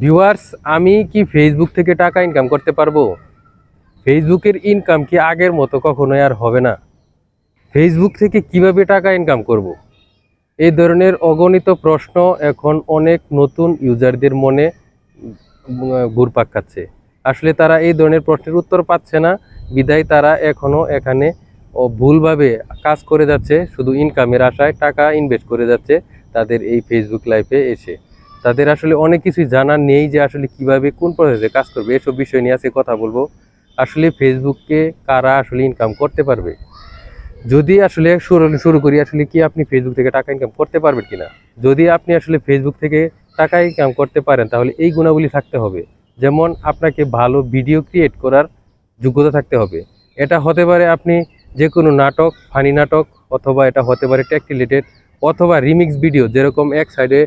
Viewers আমি কি Facebook থেকে টাকা ইনকাম করতে পারব? ফেসবুকের ইনকাম কি আগের মতো কখনোই আর হবে না। ফেসবুক থেকে কীভাবে টাকা ইনকাম করব। এই ধরনের অগণিত প্রশ্ন এখন অনেক নতুন ইউজারদের মনে ঘুরপাক খাচ্ছে। আসলে তারা এই ধরনের প্রশ্নের উত্তর পাচ্ছে না। বিদায় তারা এখনও এখানে ভুলভাবে কাজ করে যাচ্ছে। শুধু ইনকামের আশায় টাকা ইনভেস্ট করে যাচ্ছে তাদের এই ফেসবুক লাইফে এসে। তাদের আসলে অনেক কিছুই জানা নেই যে আসলে কীভাবে, কোন প্রসেসে কাজ করবে, এসব বিষয় নিয়ে আজকে কথা বলব। আসলে ফেসবুককে কারা আসলে ইনকাম করতে পারবে? যদি আসলে শুরু শুরু করি, আসলে কি আপনি ফেসবুক থেকে টাকা ইনকাম করতে পারবেন কিনা? যদি আপনি আসলে ফেসবুক থেকে টাকা ইনকাম করতে পারেন, তাহলে এই গুণাবলী থাকতে হবে। যেমন আপনাকে ভালো ভিডিও ক্রিয়েট করার যোগ্যতা থাকতে হবে। এটা হতে পারে আপনি যে কোনো নাটক ফানি নাটক, অথবা এটা হতে পারে টেক রিলেটেড অথবা রিমিক্স ভিডিও যেরকম এক সাইডে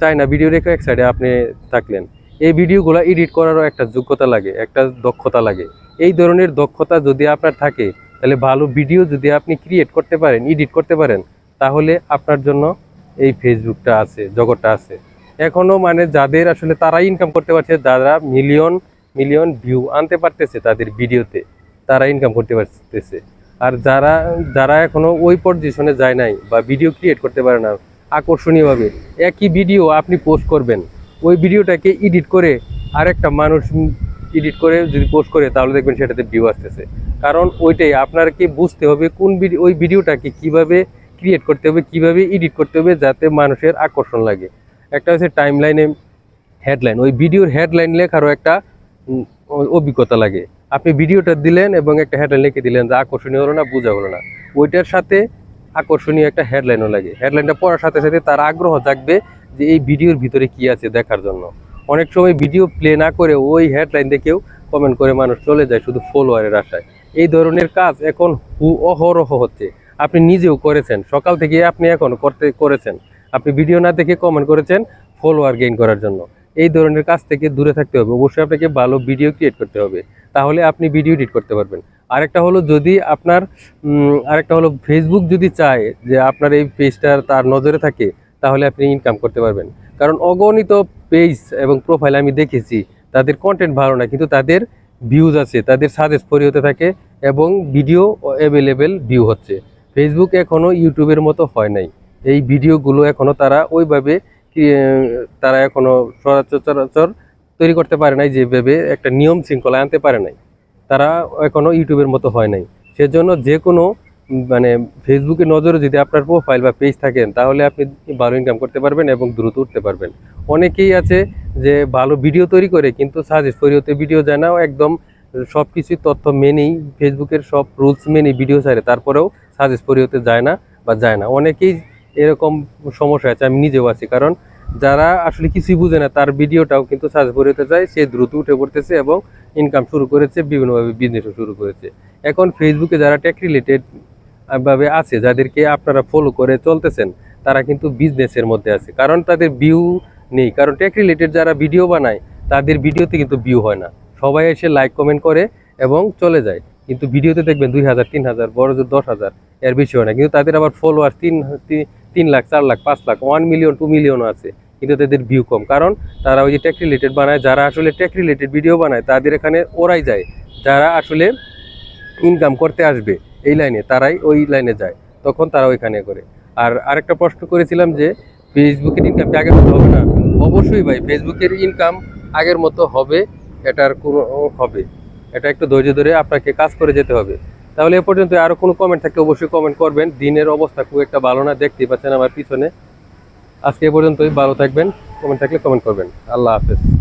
চায়না ভিডিও রেখে এক সাইডে আপনি থাকলেন। এই ভিডিওগুলো এডিট করারও একটা যোগ্যতা লাগে, একটা দক্ষতা লাগে। এই ধরনের দক্ষতা যদি আপনার থাকে, তাহলে ভালো ভিডিও যদি আপনি ক্রিয়েট করতে পারেন এডিট করতে পারেন, তাহলে আপনার জন্য এই ফেসবুকটা আছে, জগৎটা আছে। এখনও মানে যাদের আসলে তারাই ইনকাম করতে পারছে, যারা মিলিয়ন মিলিয়ন ভিউ আনতে পারতেছে তাদের ভিডিওতে তারা ইনকাম করতে পারতেছে। আর যারা যারা এখনও ওই পজিশনে যায় নাই বা ভিডিও ক্রিয়েট করতে পারে না আকর্ষণীয়ভাবে। একই ভিডিও আপনি পোস্ট করবেন। ওই ভিডিওটাকে এডিট করে আরেকটা মানুষ এডিট করে যদি পোস্ট করে, তাহলে দেখবেন সেটাতে ভিউ আসতেছে। কারণ ওইটাই, আপনাকে বুঝতে হবে কোন ভিডিও ওই ভিডিওটাকে কীভাবে ক্রিয়েট করতে হবে, কীভাবে এডিট করতে হবে, যাতে মানুষের আকর্ষণ লাগে। একটা হচ্ছে টাইম লাইনে হেডলাইন ওই ভিডিওর হেডলাইন লেখারও একটা অভিজ্ঞতা লাগে। আপনি ভিডিওটা দিলেন এবং একটা হেডলাইন লিখে দিলেন যে আকর্ষণীয় হলো না, বোঝা হলো না। ওইটার সাথে আকর্ষণীয় একটা হেডলাইনও লাগে। হেডলাইনটা পড়ার সাথে সাথে তার আগ্রহ জাগবে যে এই ভিডিওর ভিতরে কি আছে দেখার জন্য। অনেক সময় ভিডিও প্লে না করে ওই হেডলাইন দেখেও কমেন্ট করে মানুষ চলে যায় শুধু ফলোয়ারের আশায়। এই ধরনের কাজ এখন হু অহরহ হচ্ছে। আপনি নিজেও করেছেন। সকাল থেকে আপনি এখন করতে করেছেন। আপনি ভিডিও না দেখে কমেন্ট করেছেন ফলোয়ার গেইন করার জন্য। এই ধরনের কাজ থেকে দূরে থাকতে হবে। অবশ্যই আপনাকে ভালো ভিডিও ক্রিয়েট করতে হবে। তাহলে আপনি ভিডিও এডিট করতে পারবেন। আরেকটা হলো যদি আপনার আরেকটা হলো ফেসবুক যদি চায় যে আপনার এই পেজটা তার নজরে থাকে, তাহলে আপনি ইনকাম করতে পারবেন। কারণ অগণিত পেজ এবং প্রোফাইল আমি দেখেছি, তাদের কন্টেন্ট ভালো না, কিন্তু তাদের ভিউজ আছে, তাদের সাজেস্ট পরি হতে থাকে এবং ভিডিও অ্যাভেলেবেল ভিউ হচ্ছে। ফেসবুক এখনও ইউটিউবের মতো হয় নাই। এই ভিডিওগুলো এখনও তারা ওইভাবে তারা এখনও সচরাচর তৈরি করতে পারে নাই যেভাবে একটা নিয়ম শৃঙ্খলা আনতে পারে নাই। তারা এখনও ইউটিউবের মতো হয় নাই। সেজন্য যে কোনো মানে ফেসবুকে নজরে যদি আপনার প্রোফাইল বা পেজ থাকেন, তাহলে আপনি ভালো ইনকাম করতে পারবেন এবং দ্রুত উঠতে পারবেন। অনেকেই আছে যে ভালো ভিডিও তৈরি করে, কিন্তু সাজেস্ট করিওতে ভিডিও যায় না, একদম সব কিছুই তথ্য মেনেই, ফেসবুকের সব রুলস মেনেই ভিডিও ছাড়ে, তারপরেও সাজেস্ট করিওতে যায় না বা যায় না। অনেকেই এরকম সমস্যা আছে, আমি নিজেও আছি। কারণ যারা আসলে কিছুই বুঝে না, তার ভিডিওটাও কিন্তু সাজেস্ট করিওতে যায় সে দ্রুত উঠে পড়তেছে এবং ইনকাম শুরু করেছে, বিভিন্নভাবে বিজনেসও শুরু করেছে। এখন ফেসবুকে যারা টেক রিলেটেড ভাবে আছে, যাদেরকে আপনারা ফলো করে চলতেছেন, তারা কিন্তু বিজনেসের মধ্যে আছে। কারণ তাদের ভিউ নেই। কারণ টেক রিলেটেড যারা ভিডিও বানায়, তাদের ভিডিওতে কিন্তু ভিউ হয় না। সবাই এসে লাইক কমেন্ট করে এবং চলে যায়। কিন্তু ভিডিওতে দেখবেন দুই হাজার, তিন হাজার, বড় জোর দশ হাজার, এর বেশি হয় না। কিন্তু তাদের আবার ফলোয়ার তিন তিন লাখ, চার লাখ, পাঁচ লাখ ওয়ান মিলিয়ন টু মিলিয়নও আছে। কিন্তু তাদের ভিউ কম। কারণ তারা ওই যে টেক রিলেটেড বানায়, যারা আসলে টেক রিলেটেড ভিডিও বানায়, তাদের এখানে ওরাই যায়। যারা আসলে ইনকাম করতে আসবে এই লাইনে তারাই ওই লাইনে যায়। তখন তারা ওইখানে করে। আর আরেকটা প্রশ্ন করেছিলাম যে ফেসবুকের ইনকাম কি আগের মতো হবে না? অবশ্যই ভাই ফেসবুকের ইনকাম আগের মতো হবে, এটার কোনো হবে। এটা একটু ধৈর্য ধরে আপনাকে কাজ করে যেতে হবে। তাহলে এ পর্যন্ত আরও কোনো কমেন্ট থাকলে অবশ্যই কমেন্ট করবেন। দিনের অবস্থা খুব একটা ভালো না, দেখতেই পাচ্ছেন আমার পিছনে। আজকে এ পর্যন্তই। ভালো থাকবেন। কমেন্ট থাকলে কমেন্ট করবেন। আল্লাহ হাফেজ।